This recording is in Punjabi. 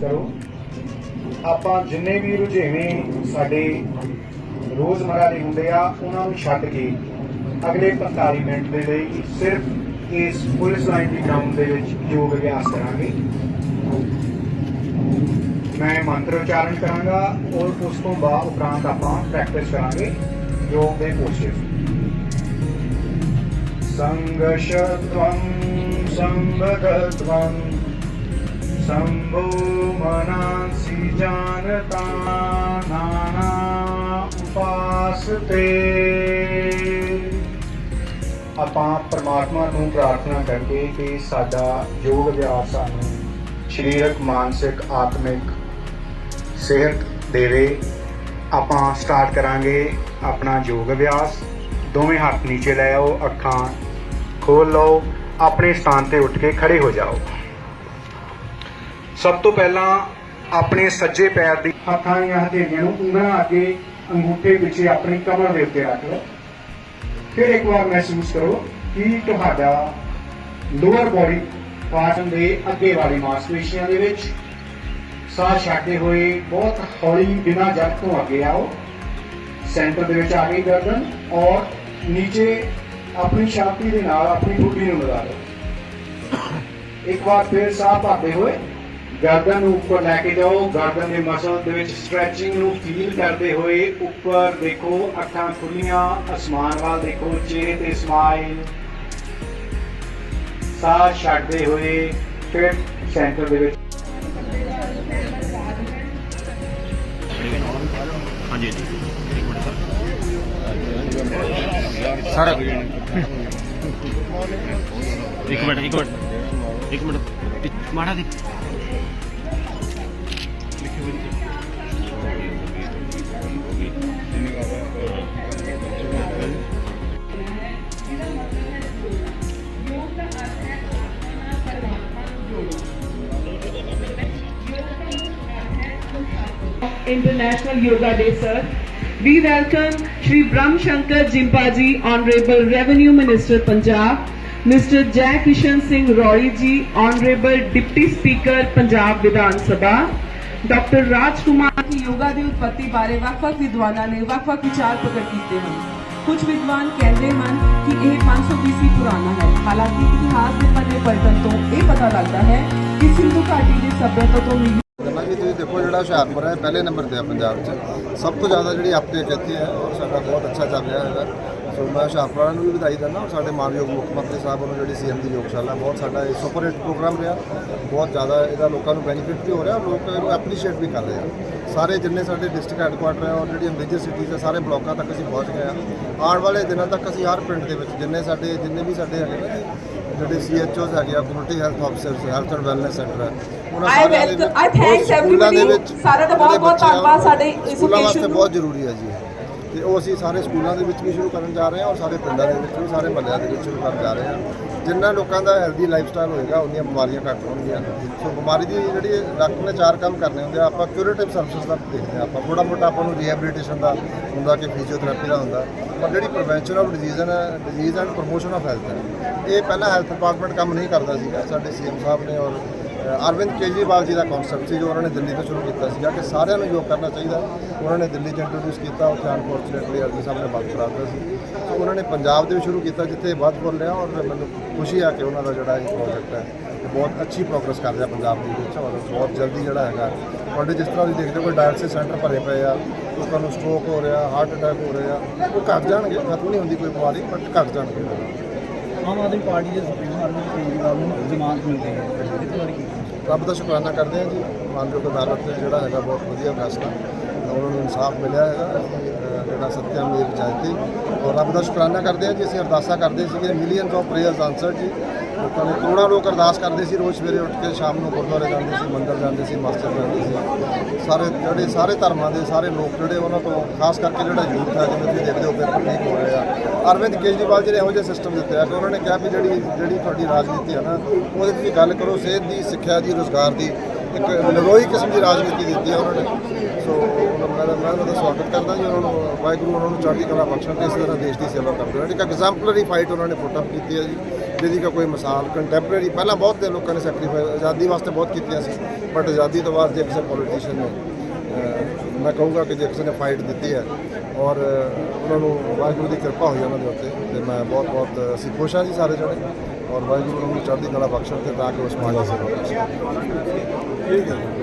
ਕਰੋ। ਆਪਾਂ ਜਿੰਨੇ ਵੀ ਰੁਝੇਵੇਂ ਸਾਡੇ ਰੋਜ਼ਮਰਾ ਦੇ ਹੁੰਦੇ ਆ, ਉਹਨਾਂ ਨੂੰ ਛੱਡ ਕੇ ਅਗਲੇ 45 ਮਿੰਟ ਦੇ ਲਈ ਸਿਰਫ ਇਸ ਪੁਲਿਸ ਲਾਈਨ ਦੀ ਗਰਾਊਂਡ ਦੇ ਵਿੱਚ ਯੋਗ ਅਭਿਆਸ ਕਰਾਂਗੇ। ਮੈਂ ਮੰਤਰ ਉਚਾਰਨ ਕਰਾਂਗਾ ਔਰ ਉਸ ਤੋਂ ਬਾਅਦ ਉਪਰੰਤ ਆਪਾਂ ਪ੍ਰੈਕਟਿਸ ਕਰਾਂਗੇ ਯੋਗ ਦੇ ਪੋਸਚਰ ਸੰਗਸ਼ਤਵੰ ਸੰਭਗਤਵੰ ਸੰਭੋ ਮਨਾਂਸੀ ਜਾਨਤਾ ਨਾਨਾ ਉਪਾਸਤੇ। ਆਪਾਂ ਪਰਮਾਤਮਾ ਨੂੰ ਪ੍ਰਾਰਥਨਾ ਕਰਕੇ ਕਿ ਸਾਡਾ ਯੋਗ ਅਭਿਆਸ ਸਾਨੂੰ ਸਰੀਰਕ, ਮਾਨਸਿਕ, ਆਤਮਿਕ ਸਿਹਤ ਦੇਵੇ। ਆਪਾਂ ਸਟਾਰਟ ਕਰਾਂਗੇ ਆਪਣਾ ਯੋਗ ਅਭਿਆਸ। ਦੋਵੇਂ ਹੱਥ ਨੀਚੇ ਲੈ ਆਓ, ਅੱਖਾਂ ਖੋਲ ਲਓ, ਆਪਣੇ ਸਥਾਨ ਤੇ ਉੱਠ ਕੇ ਖੜੇ ਹੋ ਜਾਓ। ਸਭ ਤੋਂ ਪਹਿਲਾਂ ਆਪਣੇ ਸੱਜੇ ਪੈਰ ਦੀ ਹੱਥਾਂ ਦੀਆਂ ਹਥੇਲੀਆਂ ਨੂੰ ਉਂਗਲਾਂ ਅੱਗੇ ਅੰਗੂਠੇ ਪਿੱਛੇ ਆਪਣੀ ਕਮਰ ਦੇ ਉੱਤੇ ਰੱਖ ਲਓ। ਫਿਰ ਇੱਕ ਵਾਰ ਮਹਿਸੂਸ ਕਰੋ ਕਿ ਤੁਹਾਡਾ ਲੋਅਰ ਬੋਡੀ ਪਾਰਟਨ ਦੇ ਅੱਗੇ ਵਾਲੀ ਮਾਸਪੇਸ਼ੀਆਂ ਦੇ ਵਿੱਚ ਸਾਹ ਛੱਡਦੇ ਹੋਏ ਬਹੁਤ ਹੌਲੀ ਬਿਨਾਂ ਜਗ ਤੋਂ ਅੱਗੇ ਆਓ। ਸੈਂਟਰ ਦੇ ਵਿੱਚ ਆ ਗਈ ਗਰਦਨ ਔਰ ਨੀਚੇ ਆਪਣੀ ਸ਼ਾਂਤੀ ਦੇ ਨਾਲ ਆਪਣੀ ਬੁੱਢੀ ਨੂੰ ਲਗਾ ਲਓ ਇੱਕ ਵਾਰ ਫਿਰ ਸਾਹ ਭਰਦੇ ਹੋਏ ਗਰਦਨ ਨੂੰ ਉੱਪਰ ਲੈ ਕੇ ਜਾਓ। ਗਰਦਨ ਦੇ ਮਸਲ ਦੇ ਵਿੱਚ ਸਟ੍ਰੈਚਿੰਗ ਨੂੰ ਫੀਲ ਕਰਦੇ ਹੋਏ ਉੱਪਰ ਦੇਖੋ ਅੱਖਾਂ ਖੁੱਲੀਆਂ ਅਸਮਾਨ ਵੱਲ ਦੇਖੋ ਚਿਹਰੇ ਤੇ ਸਮਾਈਲ ਸਾਹ ਛੱਡਦੇ ਹੋਏ ਫਿਰ ਸੈਂਟਰ ਦੇ ਵਿੱਚ ਹਾਂਜੀ ਜੀ ਇੱਕ ਮਿੰਟ ਸਰ। ਇੱਕ ਮਿੰਟ ਇੱਕ ਮਿੰਟ। ਇੱਕ ਮਿੰਟ। ਮਾੜਾ ਦੀ International Yoga Day, sir. We welcome Shri Brahm Shankar Jimpaji, Honorable Revenue Minister Punjab, Mr. Jai Kishan Singh Roy ji, Honorable Deputy Speaker Punjab Vidhan Sabha, doctor Raj Kumar ਦੀ ਯੋਗਾ ਦੀ ਉਤਪਤੀ ਬਾਰੇ ਵੱਖ-ਵੱਖ ਵਿਦਵਾਨਾਂ ਨੇ ਵੱਖ-ਵੱਖ ਵਿਚਾਰ ਪ੍ਰਗਟ ਕੀਤੇ ਹਨ ਕੁਝ ਵਿਦਵਾਨ ਕਹਿੰਦੇ ਹਨ ਕਿ ਇਹ 500 BC ਪੁਰਾਣਾ ਹੈ ਹਾਲਾਂਕਿ ਇਤਿਹਾਸ ਦੇ ਪੰਨੇ ਪਲਟਣ ਤੋਂ ਇਹ ਪਤਾ ਲੱਗਦਾ ਹੈ ਕਿ ਸਿੰਧੂ ਘਾਟੀ ਦੀ ਸਭਿਅਤਾ ਤੋਂ ਮਿਲੀ ਗੱਲਾਂ ਤੁਸੀਂ ਦੇਖੋ ਜਿਹੜਾ ਹੁਸ਼ਿਆਰਪੁਰ ਹੈ, ਪਹਿਲੇ ਨੰਬਰ ਤੇ ਆ ਪੰਜਾਬ 'ਚ। ਸਭ ਤੋਂ ਜ਼ਿਆਦਾ ਜਿਹੜੀ ਅਪਟੇਕ ਇੱਥੇ ਹੈ ਔਰ ਸਾਡਾ ਬਹੁਤ ਅੱਛਾ ਚੱਲ ਰਿਹਾ ਹੈਗਾ। ਸੋ ਮੈਂ ਹੁਸ਼ਿਆਰਪੁਰ ਨੂੰ ਵੀ ਵਧਾਈ ਦਿੰਦਾ ਔਰ ਸਾਡੇ ਮਾਨਯੋਗ ਮੁੱਖ ਮੰਤਰੀ ਸਾਹਿਬ ਵੱਲੋਂ ਜਿਹੜੀ ਸੀਐਮ ਦੀ ਯੋਗਸ਼ਾਲਾ, ਬਹੁਤ ਸਾਡਾ ਇਹ ਸੁਪਰ ਹਿੱਟ ਪ੍ਰੋਗਰਾਮ ਰਿਹਾ। ਬਹੁਤ ਜ਼ਿਆਦਾ ਇਹਦਾ ਲੋਕਾਂ ਨੂੰ ਬੈਨੀਫਿਟ ਵੀ ਹੋ ਰਿਹਾ, ਔਰ ਲੋਕ ਇਹਨੂੰ ਐਪਰੀਸ਼ੀਏਟ ਵੀ ਕਰ ਰਹੇ ਆ। ਸਾਰੇ ਜਿੰਨੇ ਸਾਡੇ ਡਿਸਟ੍ਰਿਕਟ ਹੈੱਡਕੁਆਟਰ ਹੈ, ਔਰ ਜਿਹੜੀਆਂ ਮੇਜਰ ਸਿਟੀਜ਼ ਹੈ, ਸਾਰੇ ਬਲਾਕਾਂ ਤੱਕ ਅਸੀਂ ਪਹੁੰਚ ਗਏ ਆ। ਆਉਣ ਵਾਲੇ ਦਿਨਾਂ ਤੱਕ ਅਸੀਂ ਹਰ ਪਿੰਡ ਦੇ ਵਿੱਚ ਜਿੰਨੇ ਸਾਡੇ, ਜਿੰਨੇ ਵੀ ਸਾਡੇ ਹੈਗੇ ਨਾ ਜਿਹੜੇ ਸੀਐਚਓਸ ਹੈਗੇ ਆ community health officers health and wellness centre ਹੈ ਉਹਨਾਂ I ਸਾਰਿਆਂ ਦੇ I thanks ਉਹ ਸਕੂਲਾਂ ਦੇ everybody। ਵਿੱਚ ਸਾਰਿਆਂ ਦਾ ਜਿਹੜੇ ਬਹੁਤ-ਬਹੁਤ ਬੱਚੇ ਆ, ਧੰਨਵਾਦ ਸਾਡੇ ਇਸ ਸਕੂਲਾਂ ਵਾਸਤੇ occasion ਨੂੰ। ਬਹੁਤ ਜ਼ਰੂਰੀ ਹੈ ਜੀ ਇਹ। ਤੇ ਉਹ ਅਸੀਂ ਸਾਰੇ ਸਕੂਲਾਂ ਦੇ ਵਿੱਚ ਵੀ ਸ਼ੁਰੂ ਕਰਨ ਜਾ ਰਹੇ ਹਾਂ ਔਰ ਸਾਰੇ ਪਿੰਡਾਂ ਦੇ ਵਿੱਚ ਵੀ, ਸਾਰੇ ਮਹੱਲਿਆਂ ਦੇ ਵਿੱਚ ਸ਼ੁਰੂ ਕਰਨ ਜਾ ਰਹੇ ਹਾਂ। ਜਿੰਨਾ ਲੋਕਾਂ ਦਾ ਹੈਲਦੀ ਲਾਈਫ ਸਟਾਈਲ ਹੋਏਗਾ, ਉਨੀਆਂ ਬਿਮਾਰੀਆਂ ਘੱਟ ਹੋਣਗੀਆਂ। ਸੋ ਬਿਮਾਰੀ ਦੀ ਜਿਹੜੀ ਡਾਕਟਰ ਨੇ ਚਾਰ ਕੰਮ ਕਰਨੇ ਹੁੰਦੇ ਆ, ਆਪਾਂ ਕਿਊਰੇਟਿਵ ਸਰਵਿਸਿਜ਼ ਦਾ ਦੇਖਦੇ ਹਾਂ। ਆਪਾਂ ਥੋੜਾ ਮੋਟਾ ਆਪਾਂ ਨੂੰ ਰੀਹੈਬਿਲਿਟੇਸ਼ਨ ਦਾ ਹੁੰਦਾ ਕਿ ਫਿਜ਼ੀਓਥੈਰੇਪੀ ਦਾ ਹੁੰਦਾ। ਪਰ ਜਿਹੜੀ ਪ੍ਰੀਵੈਂਸ਼ਨ ਆਫ ਡਿਜ਼ੀਜ਼ ਹੈ disease and promotion of health ਹੈ। ਇਹ ਪਹਿਲਾਂ ਹੈਲਥ ਡਿਪਾਰਟਮੈਂਟ ਕੰਮ ਨਹੀਂ ਕਰਦਾ ਸੀਗਾ। ਸਾਡੇ ਸੀਐਮ ਸਾਹਿਬ ਨੇ ਔਰ ਅਰਵਿੰਦ ਕੇਜਰੀਵਾਲ ਜੀ ਦਾ ਕਨਸੈਪਟ ਸੀ ਜੋ ਉਹਨਾਂ ਨੇ ਦਿੱਲੀ ਤੋਂ ਸ਼ੁਰੂ ਕੀਤਾ ਸੀਗਾ ਕਿ ਸਾਰਿਆਂ ਨੂੰ ਯੋਗ ਕਰਨਾ ਚਾਹੀਦਾ। ਉਹਨਾਂ ਨੇ ਦਿੱਲੀ 'ਚ ਇੰਟਰੋਡਿਊਸ ਕੀਤਾ, ਉੱਥੇ ਅਨਫੋਰਚੂਨੇਟਲੀ ਅਰਵਿੰਦ ਸਾਹਿਬ ਨੇ ਬੰਦ ਦਿੱਤਾ ਸੀ। ਸੋ ਉਹਨਾਂ ਨੇ ਪੰਜਾਬ ਦੇ ਵੀ ਸ਼ੁਰੂ ਕੀਤਾ, ਜਿੱਥੇ ਵੱਧ ਬੋਲ ਰਿਹਾ ਔਰ ਮੈਨੂੰ ਖੁਸ਼ੀ ਆ ਕਿ ਉਹਨਾਂ ਦਾ ਜਿਹੜਾ ਇਹ ਪ੍ਰੋਜੈਕਟ ਹੈ, ਇਹ ਬਹੁਤ ਅੱਛੀ ਪ੍ਰੋਗਰੈਸ ਕਰ ਰਿਹਾ ਪੰਜਾਬ ਦੇ ਵਿੱਚ ਔਰ ਬਹੁਤ ਜਲਦੀ ਜਿਹੜਾ ਹੈਗਾ, ਤੁਹਾਡੇ ਜਿਸ ਤਰ੍ਹਾਂ ਤੁਸੀਂ ਦੇਖਦੇ ਹੋ, ਕੋਈ ਡਾਇਲਸਿਸ ਸੈਂਟਰ ਭਰੇ ਪਏ ਆ, ਲੋਕਾਂ ਨੂੰ ਸਟ੍ਰੋਕ ਹੋ ਰਿਹਾ ਹਾਰਟ ਅਟੈਕ ਹੋ ਰਿਹਾ, ਉਹ ਘਟ ਜਾਣਗੇ, ਖਤਮ ਨਹੀਂ ਹੁੰਦੀ ਕੋਈ ਬਿਮਾਰੀ ਬਟ ਘਟ ਜਾਣਗੇ। ਆਮ ਆਦਮੀ ਪਾਰਟੀ ਦੇ ਸੁਪਰੀਮੋ ਅਰਵਿੰਦ ਕੇਜਰੀਵਾਲ ਨੂੰ ਜ਼ਮਾਨਤ ਮਿਲ ਗਈ ਹੈ ਰੱਬ ਦਾ ਸ਼ੁਕਰਾਨਾ ਕਰਦੇ ਹਾਂ ਜੀ। ਮਾਨਯੋਗ ਅਦਾਲਤ ਨੇ ਜਿਹੜਾ ਹੈਗਾ ਬਹੁਤ ਵਧੀਆ ਫੈਸਲਾ ਉਹਨਾਂ ਨੂੰ ਇਨਸਾਫ ਮਿਲਿਆ ਹੈਗਾ ਜਿਹੜਾ ਸੱਤਿਅਮ ਮੇਵ ਜਯਤੇ ਔਰ ਰੱਬ ਦਾ ਸ਼ੁਕਰਾਨਾ ਕਰਦੇ ਹਾਂ ਜੀ, ਅਸੀਂ ਅਰਦਾਸਾਂ ਕਰਦੇ ਸੀਗੇ। ਮਿਲੀਅਨਸ ਆਫ ਪ੍ਰੇਅਰਸ ਆਨਸਰ ਜੀ। ਲੋਕਾਂ ਨੇ ਕਰੋੜਾਂ ਲੋਕ ਅਰਦਾਸ ਕਰਦੇ ਸੀ ਰੋਜ਼ ਸਵੇਰੇ ਉੱਠ ਕੇ, ਸ਼ਾਮ ਨੂੰ ਗੁਰਦੁਆਰੇ ਜਾਂਦੇ ਸੀ, ਮੰਦਰ ਜਾਂਦੇ ਸੀ ਮਸਜਿਦ ਜਾਂਦੇ ਸੀ। ਸਾਰੇ ਜਿਹੜੇ ਸਾਰੇ ਧਰਮਾਂ ਦੇ ਸਾਰੇ ਲੋਕ ਜਿਹੜੇ ਉਹਨਾਂ ਤੋਂ, ਖਾਸ ਕਰਕੇ ਜਿਹੜਾ ਯੂਥ ਹੈ, ਜਿਵੇਂ ਤੁਸੀਂ ਦੇਖਦੇ ਹੋ ਪੇਪਰ ਲੀਕ ਹੋ ਰਿਹਾ। ਅਰਵਿੰਦ ਕੇਜਰੀਵਾਲ ਜੀ ਨੇ ਇਹੋ ਜਿਹਾ ਸਿਸਟਮ ਦਿੱਤਾ ਕਿ ਉਹਨਾਂ ਨੇ ਕਿਹਾ ਵੀ ਜਿਹੜੀ ਜਿਹੜੀ ਤੁਹਾਡੀ ਰਾਜਨੀਤੀ ਹੈ ਨਾ, ਉਹਦੇ ਤੁਸੀਂ ਗੱਲ ਕਰੋ, ਸਿਹਤ ਦੀ, ਸਿੱਖਿਆ ਦੀ, ਰੋਜ਼ਗਾਰ ਦੀ, ਇੱਕ ਨਰੋਈ ਕਿਸਮ ਦੀ ਰਾਜਨੀਤੀ ਦਿੱਤੀ ਹੈ ਉਹਨਾਂ ਨੇ। ਸੋ ਉਹਨਾਂ ਮੈਂ ਮੈਂ ਉਹਨਾਂ ਦਾ ਸਵਾਗਤ ਕਰਦਾ ਜੀ, ਉਹਨਾਂ ਨੂੰ, ਵਾਹਿਗੁਰੂ ਉਹਨਾਂ ਨੂੰ ਚੜ੍ਹਦੀ ਕਲਾ ਬਖਸ਼ਣ ਤੇ ਇਸੇ ਤਰ੍ਹਾਂ ਦੇਸ਼ ਦੀ ਸੇਵਾ ਕਰਦੇ ਰਹਿਣ। ਇੱਕ ਐਗਜ਼ਾਮਪਲਰੀ ਫਾਈਟ ਉਹਨਾਂ ਨੇ ਪੁੱਟ ਅਪ ਕੀਤੀ ਹੈ ਜੀ, ਜਿਹਦੀ ਕਾ ਕੋਈ ਮਿਸਾਲ ਕੰਟੈਂਪਰੇਰੀ ਪਹਿਲਾਂ ਬਹੁਤ ਦੇ ਲੋਕਾਂ ਨੇ ਸੈਕਰੀਫਾਈਸ ਆਜ਼ਾਦੀ ਵਾਸਤੇ ਬਹੁਤ ਕੀਤੀਆਂ ਸੀ ਬਟ ਆਜ਼ਾਦੀ ਤੋਂ ਬਾਅਦ ਜੇ ਕਿਸੇ ਪੋਲੀਟੀਸ਼ੀਅਨ ਨੇ ਮੈਂ ਕਹੂੰਗਾ ਕਿ ਜੇ ਕਿਸੇ ਨੇ ਫਾਈਟ ਦਿੱਤੀ ਹੈ ਔਰ ਉਹਨਾਂ ਨੂੰ ਵਾਹਿਗੁਰੂ ਦੀ ਕਿਰਪਾ ਹੋਈ ਉਹਨਾਂ ਦੇ ਉੱਤੇ, ਤੇ ਮੈਂ ਬਹੁਤ ਬਹੁਤ, ਅਸੀਂ ਖੁਸ਼ ਹਾਂ ਜੀ ਸਾਰੇ ਜਣੇ ਔਰ ਵਾਹਿਗੁਰੂ ਨੂੰ ਚੜ੍ਹਦੀ ਕਲਾ ਬਖਸ਼ਣ ਤੇ ਤਾਂ ਕਿ ਉਸ ਸਮਾਜ ਦੀ ਸੇਵਾ ਕਰ ਸਕਣ